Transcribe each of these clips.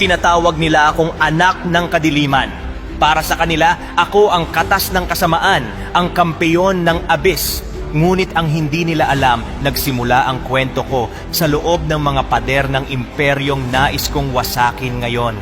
Tinatawag nila akong anak ng kadiliman. Para sa kanila, ako ang katas ng kasamaan, ang kampeyon ng abis. Ngunit ang hindi nila alam, nagsimula ang kwento ko sa loob ng mga pader ng imperyong nais kong wasakin ngayon.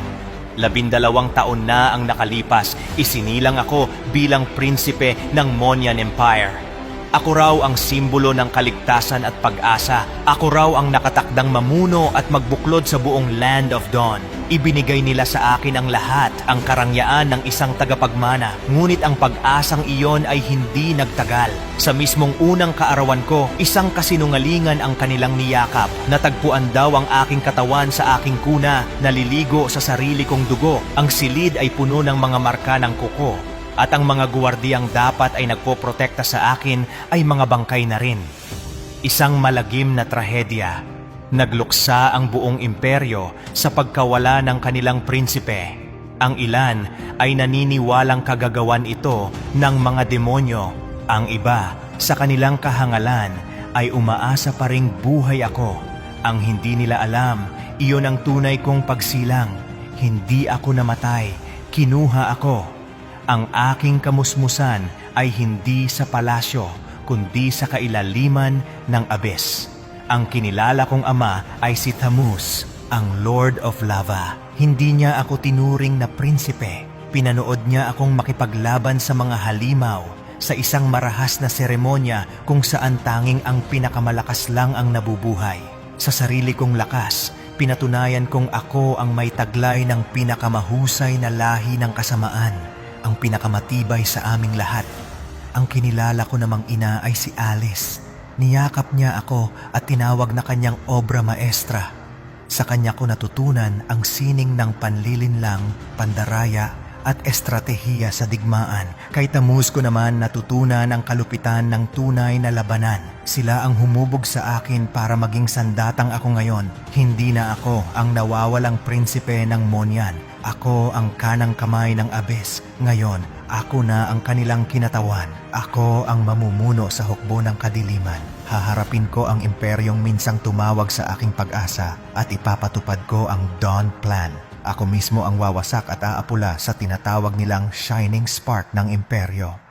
Labindalawang taon na ang nakalipas, isinilang ako bilang prinsipe ng Monyan Empire. Ako raw ang simbolo ng kaligtasan at pag-asa. Ako raw ang nakatakdang mamuno at magbuklod sa buong Land of Dawn. Ibinigay nila sa akin ang lahat, ang karangyaan ng isang tagapagmana. Ngunit ang pag-asang iyon ay hindi nagtagal. Sa mismong unang kaarawan ko, isang kasinungalingan ang kanilang niyakap. Natagpuan daw ang aking katawan sa aking kuna, naliligo sa sarili kong dugo. Ang silid ay puno ng mga marka ng kuko at ang mga guwardiyang dapat ay nagpoprotekta sa akin ay mga bangkay na rin. Isang malagim na trahedya. Nagluksa ang buong imperyo sa pagkawala ng kanilang prinsipe. Ang ilan ay naniniwalang kagagawan ito ng mga demonyo. Ang iba, sa kanilang kahangalan, ay umaasa pa ring buhay ako. Ang hindi nila alam, iyon ang tunay kong pagsilang. Hindi ako namatay, kinuha ako. Ang aking kamusmusan ay hindi sa palasyo, kundi sa kailaliman ng abes. Ang kinilala kong ama ay si Tamus, ang Lord of Lava. Hindi niya ako tinuring na prinsipe. Pinanood niya akong makipaglaban sa mga halimaw sa isang marahas na seremonya kung saan tanging ang pinakamalakas lang ang nabubuhay. Sa sarili kong lakas, pinatunayan kong ako ang may taglay ng pinakamahusay na lahi ng kasamaan ang pinakamatibay sa aming lahat. Ang kinilala ko namang ina ay si Alice. Niyakap niya ako at tinawag na kanyang obra maestra. Sa kanya ko natutunan ang sining ng panlilinlang, pandaraya at estratehiya sa digmaan. Kay Tamus ko naman natutunan ang kalupitan ng tunay na labanan. Sila ang humubog sa akin para maging sandatang ako ngayon. Hindi na ako ang nawawalang prinsipe ng Monyan. Ako ang kanang kamay ng Abes. Ngayon, ako na ang kanilang kinatawan. Ako ang mamumuno sa hukbo ng kadiliman. Haharapin ko ang imperyong minsang tumawag sa aking pag-asa at ipapatupad ko ang Dawn Plan. Ako mismo ang wawasak at aapula sa tinatawag nilang Shining Spark ng imperyo.